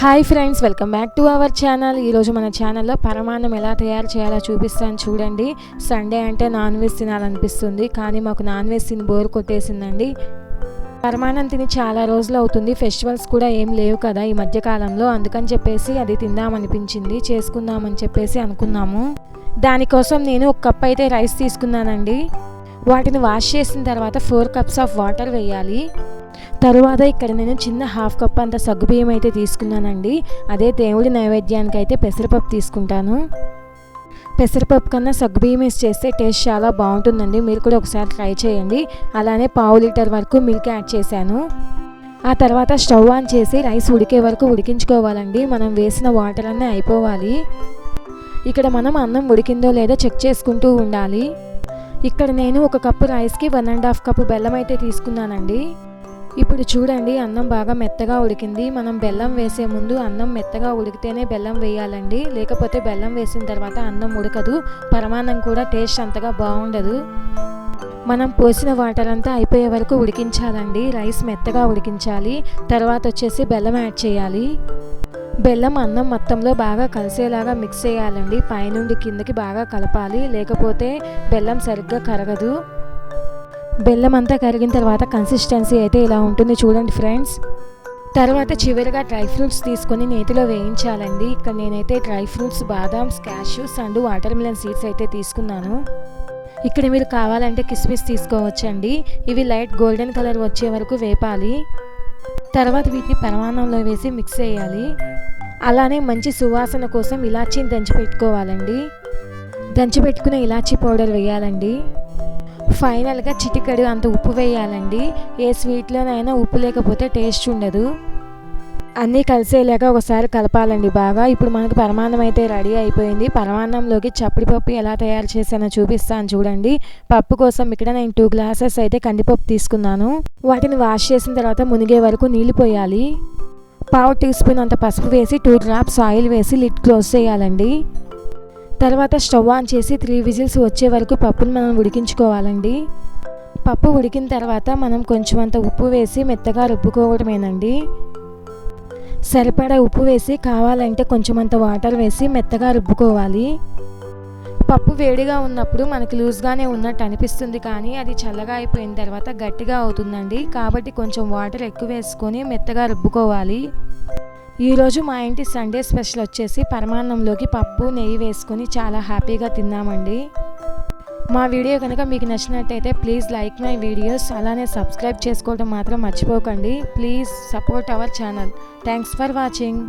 Hi friends welcome back to our channel ఈరోజు మన ఛానల్లో పరమాన్నం ఎలా తయారు చేయాలో చూపిస్తాను చూడండి. సండే అంటే నాన్ వెజ్ తినాలనిపిస్తుంది కానీ మాకు నాన్ వెజ్ తిని బోర్ కొట్టేసిందండి. పరమాన్నం తిని చాలా రోజులు అవుతుంది ఫెస్టివల్స్ కూడా ఏం లేవు కదా ఈ మధ్యకాలంలో అందుకని చెప్పేసి అది తిందామనిపించింది చేసుకుందామని చెప్పేసి అనుకున్నాము. దానికోసం నేను ఒక కప్ అయితే రైస్ తీసుకున్నానండి. వాటిని వాష్ చేసిన తర్వాత ఫోర్ కప్స్ ఆఫ్ వాటర్ వేయాలి. తరువాత ఇక్కడ నేను చిన్న హాఫ్ కప్ అంత సగ్గుబియ్యం అయితే తీసుకున్నానండి. అదే దేవుడి నైవేద్యానికి అయితే పెసరపప్పు తీసుకుంటాను. పెసరపప్పు కన్నా సగ్గుబియ్యం వేసి చేస్తే టేస్ట్ చాలా బాగుంటుందండి. మీరు కూడా ఒకసారి ట్రై చేయండి. అలానే పావు లీటర్ వరకు మిల్క్ యాడ్ చేశాను. ఆ తర్వాత స్టవ్ ఆన్ చేసి రైస్ ఉడికే వరకు ఉడికించుకోవాలండి. మనం వేసిన వాటర్ అన్నీ అయిపోవాలి. ఇక్కడ మనం అన్నం ఉడికిందో లేదో చెక్ చేసుకుంటూ ఉండాలి. ఇక్కడ నేను ఒక కప్పు రైస్కి వన్ అండ్ హాఫ్ కప్పు బెల్లం అయితే తీసుకున్నానండి. ఇప్పుడు చూడండి అన్నం బాగా మెత్తగా ఉడికింది. మనం బెల్లం వేసే ముందు అన్నం మెత్తగా ఉడికితేనే బెల్లం వేయాలండి. లేకపోతే బెల్లం వేసిన తర్వాత అన్నం ఉడకదు. పరమాన్నం కూడా టేస్ట్ అంతగా బాగుండదు. మనం పోసిన వాటర్ అంతా అయిపోయే వరకు ఉడికించాలండి. రైస్ మెత్తగా ఉడికించాలి. తర్వాత వచ్చేసి బెల్లం యాడ్ చేయాలి. బెల్లం అన్నం మొత్తంలో బాగా కలిసేలాగా మిక్స్ చేయాలండి. పైనుండి కిందకి బాగా కలపాలి. లేకపోతే బెల్లం సరిగ్గా కరగదు. బెల్లం అంతా కరిగిన తర్వాత కన్సిస్టెన్సీ అయితే ఇలా ఉంటుంది చూడండి ఫ్రెండ్స్ తర్వాత చివరిగా డ్రై ఫ్రూట్స్ తీసుకొని నేతిలో వేయించాలండి. ఇక్కడ నేనైతే dry fruits badams cashews and watermelon seeds అయితే తీసుకున్నాను. ఇక్కడ మీరు కావాలంటే కిస్మిస్ తీసుకోవచ్చండి. ఇవి లైట్ గోల్డెన్ కలర్ వచ్చే వరకు వేపాలి. తర్వాత వీటిని పరమాన్నంలో వేసి మిక్స్ చేయాలి. అలానే మంచి సువాసన కోసం ఇలాచీని దంచి పెట్టుకోవాలండి. దంచి పెట్టుకున్న ఇలాచీ పౌడర్ వేయాలండి. ఫైనల్గా చిటికడు అంత ఉప్పు వేయాలండి. ఏ స్వీట్లోనైనా ఉప్పు లేకపోతే టేస్ట్ ఉండదు. అన్నీ కలిసేలాగా ఒకసారి కలపాలండి బాగా. ఇప్పుడు మనకు పరమాన్నం అయితే రెడీ అయిపోయింది. పరమాన్నంలోకి చప్పడి పప్పు ఎలా తయారు చేశానో చూపిస్తాను చూడండి. పప్పు కోసం ఇక్కడ నేను టూ గ్లాసెస్ అయితే కందిపప్పు తీసుకున్నాను. వాటిని వాష్ చేసిన తర్వాత మునిగే వరకు నీళ్ళు పోయాలి. పావు టీ స్పూన్ అంత పసుపు వేసి టూ డ్రాప్స్ ఆయిల్ వేసి లిడ్ క్లోజ్ చేయాలండి. తర్వాత స్టవ్ ఆన్ చేసి త్రీ విజిల్స్ వచ్చే వరకు పప్పును మనం ఉడికించుకోవాలండి. పప్పు ఉడికిన తర్వాత మనం కొంచెం అంత ఉప్పు వేసి మెత్తగా రుబ్బుకోవడమేనండి. సరిపడా ఉప్పు వేసి కావాలంటే కొంచెం అంత వాటర్ వేసి మెత్తగా రుబ్బుకోవాలి. పప్పు వేడిగా ఉన్నప్పుడు మనకి లూజ్గానే ఉన్నట్టు అనిపిస్తుంది కానీ అది చల్లగా అయిపోయిన తర్వాత గట్టిగా అవుతుందండి. కాబట్టి కొంచెం వాటర్ ఎక్కువ వేసుకొని మెత్తగా రుబ్బుకోవాలి. ఈరోజు మా ఇంటి సండే స్పెషల్ వచ్చేసి పరమాన్నంలోకి పప్పు నెయ్యి వేసుకొని చాలా హ్యాపీగా తిన్నామండి. మా వీడియో కనుక మీకు నచ్చినట్టయితే ప్లీజ్ లైక్ మై వీడియోస్ అలానే సబ్స్క్రైబ్ చేసుకోవడం మాత్రం మర్చిపోకండి. Please support our channel. Thanks for watching.